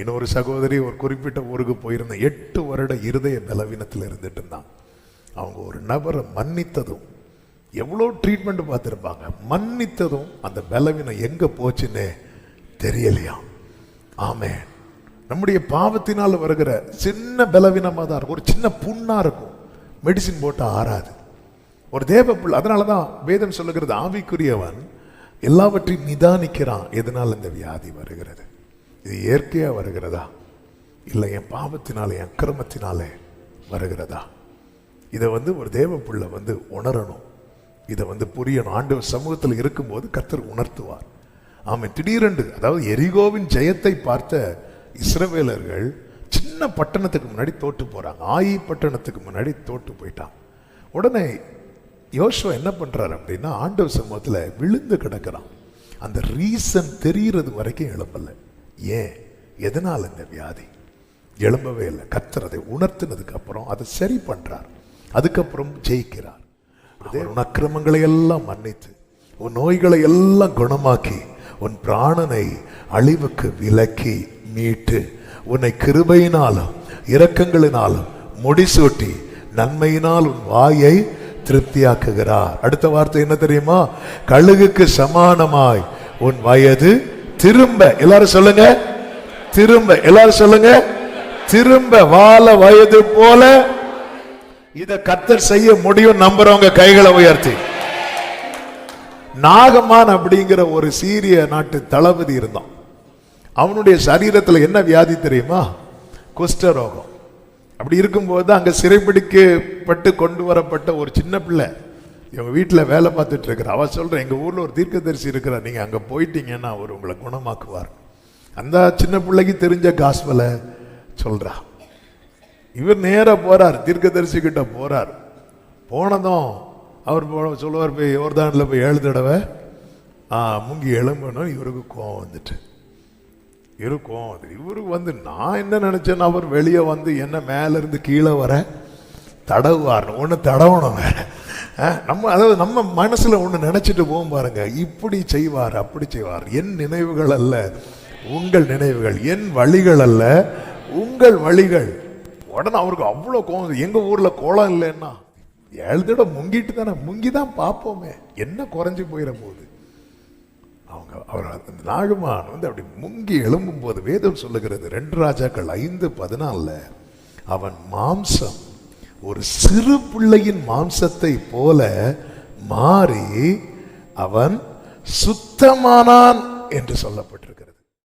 இன்னொரு சகோதரி ஒரு குறிப்பிட்ட ஊருக்கு போயிருந்த எட்டு வருட இருதய பலவீனத்தில் இருந்துட்டு இருந்தான். அவங்க ஒரு நபரை மன்னித்ததும் எவ்வளோ ட்ரீட்மெண்ட் பார்த்துருப்பாங்க? மன்னித்ததும் அந்த பலவீனம் எங்கே போச்சுன்னு தெரியலையா? ஆமே நம்முடைய பாவத்தினால் வருகிற சின்ன பலவீனமாக தான் இருக்கும். ஒரு சின்ன புண்ணாக இருக்கும். மெடிசின் போட்டால் ஆறாது. ஒரு தேவ பிள்ளை அதனால தான் வேதம் சொல்லுகிறது ஆவிக்குரியவன் எல்லாவற்றையும் நிதானிக்கிறான். எதனால் இந்த வியாதி வருகிறது? இது இயற்கையாக வருகிறதா? இல்லை என் பாவத்தினாலே என் அக்கிரமத்தினாலே வருகிறதா? இதை வந்து ஒரு தேவ பிள்ளை வந்து உணரணும். இதை வந்து புரியணும். ஆண்டவர் சமூகத்தில் இருக்கும்போது கத்தர் உணர்த்துவார். ஆமாம் திடீரென்று அதாவது எரிகோவின் ஜெயத்தை பார்த்த இஸ்ரவேலர்கள் சின்ன பட்டணத்துக்கு முன்னாடி தோட்டு போகிறாங்க ஆயி பட்டணத்துக்கு முன்னாடி தோட்டு போயிட்டான் உடனே யோசுவா என்ன பண்ணுறாரு அப்படின்னா ஆண்டவர் சமூகத்தில் விழுந்து கிடக்கிறான். அந்த ரீசன் தெரிகிறது வரைக்கும் எழும்பல ஏன்? எதனால் இந்த வியாதி? எழும்பவே இல்லை. கர்த்தர் அதை உணர்த்தினதுக்கு அப்புறம் அதை சரி பண்றார். அதுக்கப்புறம் ஜெயிக்கிறார். அவர் உன் அக்கிரமங்களை எல்லாம் மன்னித்து உன் நோய்களை எல்லாம் குணமாக்கி உன் பிராணனை அழிவுக்கு விலக்கி மீட்டு உன்னை கிருபையினாலும் இரக்கங்களினாலும் முடிசூட்டி நன்மையினால் உன் வாயை திருப்தியாக்குகிறார். அடுத்த வார்த்தை என்ன தெரியுமா? கழுகுக்கு சமானமாய் உன் வயது திரும்ப எல்லாரும் சொல்லுங்க. திரும்ப எல்லாரும் சொல்லுங்க. திரும்ப வாழ வயது போல இத கத்தர் செய்ய முடியும் நம்புறவங்க கைகளை உயர்த்தி. நாகமான் அப்படிங்கிற ஒரு சீரிய நாட்டு தளபதி இருந்தான். அவனுடைய சரீரத்துல என்ன வியாதி தெரியுமா? குஷ்டரோகம். அப்படி இருக்கும்போது அங்க சிறைப்பிடிக்கப்பட்டு கொண்டு வரப்பட்ட ஒரு சின்ன பிள்ளை. இவங்க வீட்டில் வேலை பார்த்துட்டு இருக்கிற அவள் சொல்ற எங்கள் ஊரில் ஒரு தீர்க்கதரிசி இருக்கிறார். நீங்கள் அங்கே போயிட்டீங்கன்னா அவர் உங்களை குணமாக்குவார். அந்த சின்ன பிள்ளைக்கு தெரிஞ்ச காஸ்பலை சொல்கிறா இவர் நேராக போகிறார் தீர்க்கதரிசி கிட்ட போனதும் அவர் போ- சொல்லுவார் போய் யோர்தானில் போய் ஏழு தடவை ஆ முங்கி எழும்பணும். இவருக்கு கோவம் வந்துட்டு. இவருக்கு கோவம் வந்து இவருக்கு வந்து நான் என்ன நினச்சேன்னா அவர் வெளியே வந்து என்ன மேலேருந்து கீழே வர தடவுவார்னு. ஒன்று தடவணும் வேற. நம்ம அதாவது நம்ம மனசுல ஒன்று நினச்சிட்டு போகும் பாருங்க. இப்படி செய்வார் அப்படி செய்வார். என் நினைவுகள் அல்ல உங்கள் நினைவுகள். என் வழிகள் அல்ல உங்கள் வழிகள். உடனே அவருக்கு அவ்வளோ கோவம் எங்கள் எங்க ஊர்ல கோலம் இல்லைன்னா? ஏழு முங்கிட்டு தானே முங்கி தான் பார்ப்போமே. என்ன குறைஞ்சு போயிட போகுது அவங்க அவர் அந்த நாகமான் வந்து அப்படி முங்கி எழும்பும் போது வேதம் சொல்லுகிறது ரெண்டு ராஜாக்கள் ஐந்து பதினாலில் அவன் மாம்சம் ஒரு சிறு பிள்ளையின் மாம்சத்தை போல மாறி அவன் சுத்தமானான் என்று சொல்லப்பட்டிருக்கிறது.